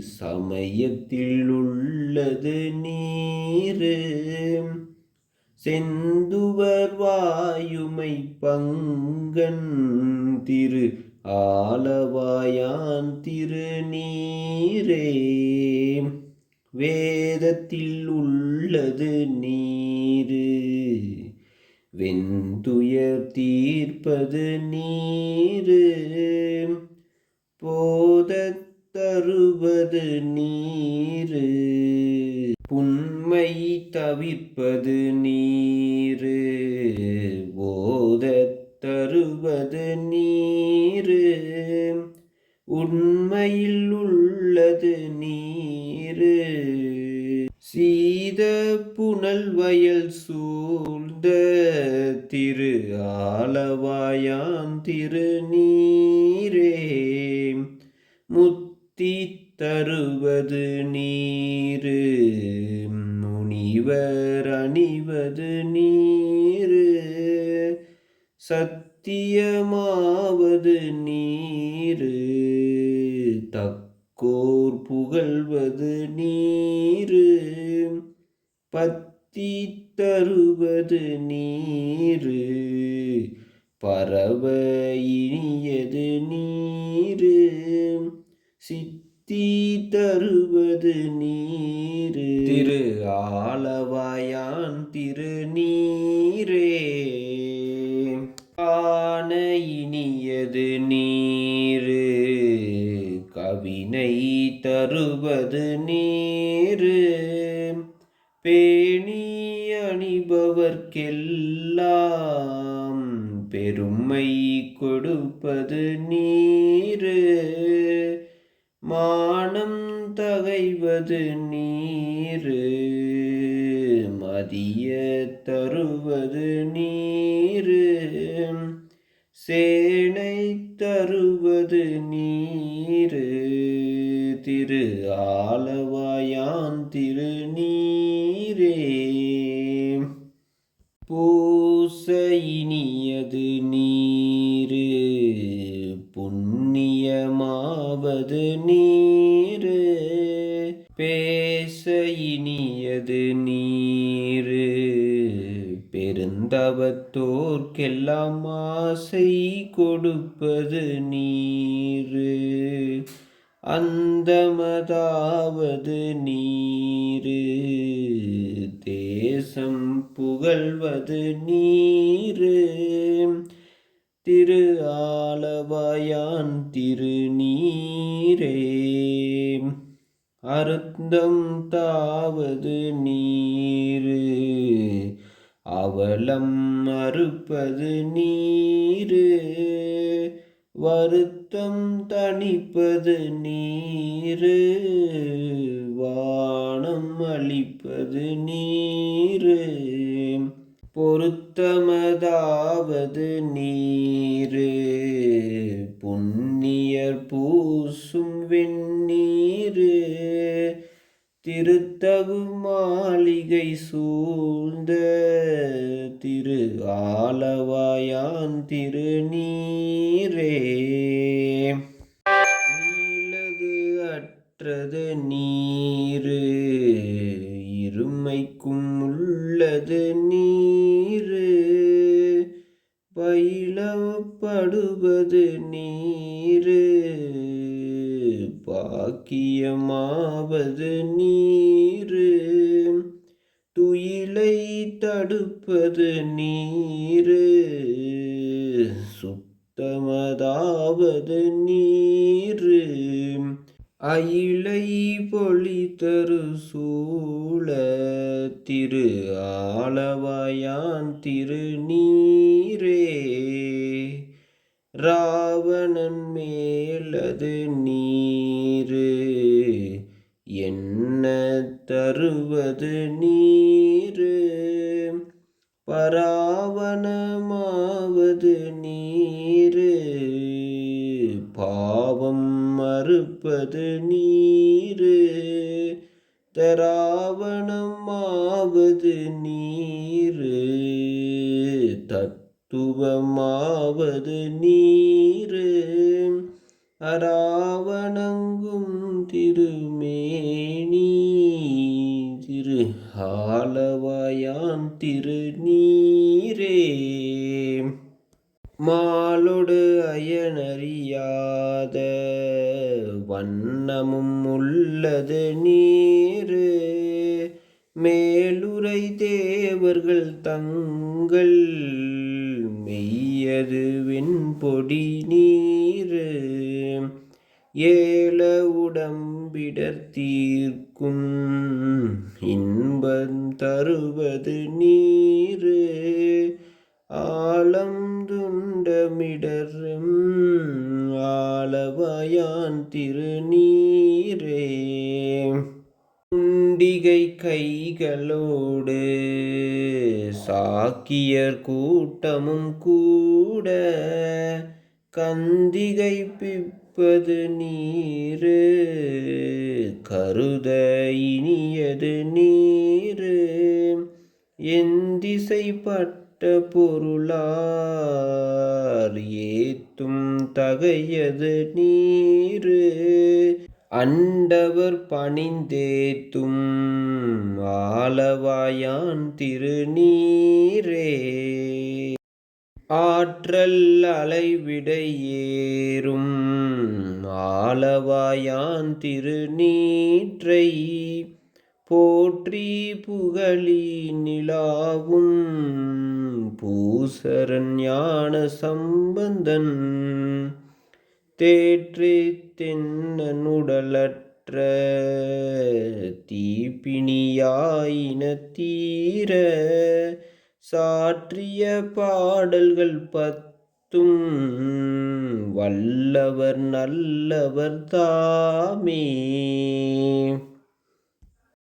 சமயத்தில் உள்ளது நீரு. செந்துவர் வாயுமை பங்கன் திரு ஆலவாயான் திருநீரே வேதத்தில் உள்ளது நீரு. வெந்துயர் தீர்ப்பது நீரு. போதத் தருவது நீரு. புண்மை தவிர்ப்பது நீரு. போதத் தருவது நீரு. உண்மையில் உள்ளது நீரு. சீத புனல் வயல் சூழ்ந்த திரு ஆலவாயான் திருநீரே. முத் தருவது நீரு. முனிவர் அணிவது நீரு. சத்தியமாவது நீரு. தக்கோர் புகழ்வது நீரு. பத்தி தருவது நீரு. பரவ இனியது நீரு. சித்தி தருவது நீரு. திரு ஆலவாயான் திருநீரே. ஆன இனியது நீரு. கவினை தருவது நீரு. பேணி அணிபவர்க்கெல்லாம் பெருமை கொடுப்பது நீரு. மானம் தகைவது நீரு மதிய தருவது நீரு சேனை தருவது நீரு திரு ஆலவாயான் திரு நீரே. பூச இனியது நீரு புண்ணியமாவது நீரு பேச இனியது நீரு. பெருந்தவத்தோர்க்கெல்லாம் ஆசை கொடுப்பது நீரு அந்தமதாவது நீரு. தேசம் புகழ்வது நீரு திரு ஆலவாயான் திருநீரே. அருந்தம் தாவது நீரு அவலம் அறுப்பது நீரு வருத்தம் தணிப்பது நீரு வானம் அளிப்பது நீரு பொருத்தமதாவது நீர் திருத்தகு மாளிகை சூழ்ந்த திரு ஆலவாயான் திருநீரே. நீலது அற்றது நீரு இருமைக்கும் உள்ளது நீரு. பயிலப்படுவது நீரு. பாக்கியமாவது நீரு. துயிலை தடுப்பது நீரு. சுத்தமதாவது நீரு. அயிலை பொழி தரு சூழ. திரு ஆலவாயான் திருநீரே ராவணன் மேலது நீரு. என்ன தருவது நீரு? பராவணமாவது நீரு. பாவம் மறுப்பது நீரு. தராவணமாவது நீரு. தத்துவமாவது நீரு. அராவணங்கும் திருமேனி திரு ஆலவாயான் திருநீரே. மாலொடு அயனறியாத வண்ணமும் உள்ளது நீரு. மேலுரை தேவர்கள் தங்கள் மெய்யது வெண்பொடி நீரு. ஏல உடம்பிடர் தீர்க்கும் இன்பம் தருவது நீரு. ஆழம் துண்டமிடரும் ஆளவயான் திருநீரே. குண்டிகை கைகளோடு சாக்கியர் கூட்டமும் கூட. கந்திகை பிப் கற்பது நீரு கருத இனியது நீரு. எந்திசைப்பட்ட பொருளார் ஏத்தும் தகையது நீரு. அண்டவர் பணிந்தேத்தும் ஆலவாயான் திருநீரே. ஆற்றல் அலைவிடையேறும் ஆலவாயான் திருநீற்றை போற்றி புகழி நிலாவும் பூசரன் ஞான சம்பந்தன் தேற்றி தென்னனுடலற்ற தீப்பிணியாயின தீர சாற்றிய பாடல்கள் பத்தும் வல்லவர் நல்லவர் தாமே.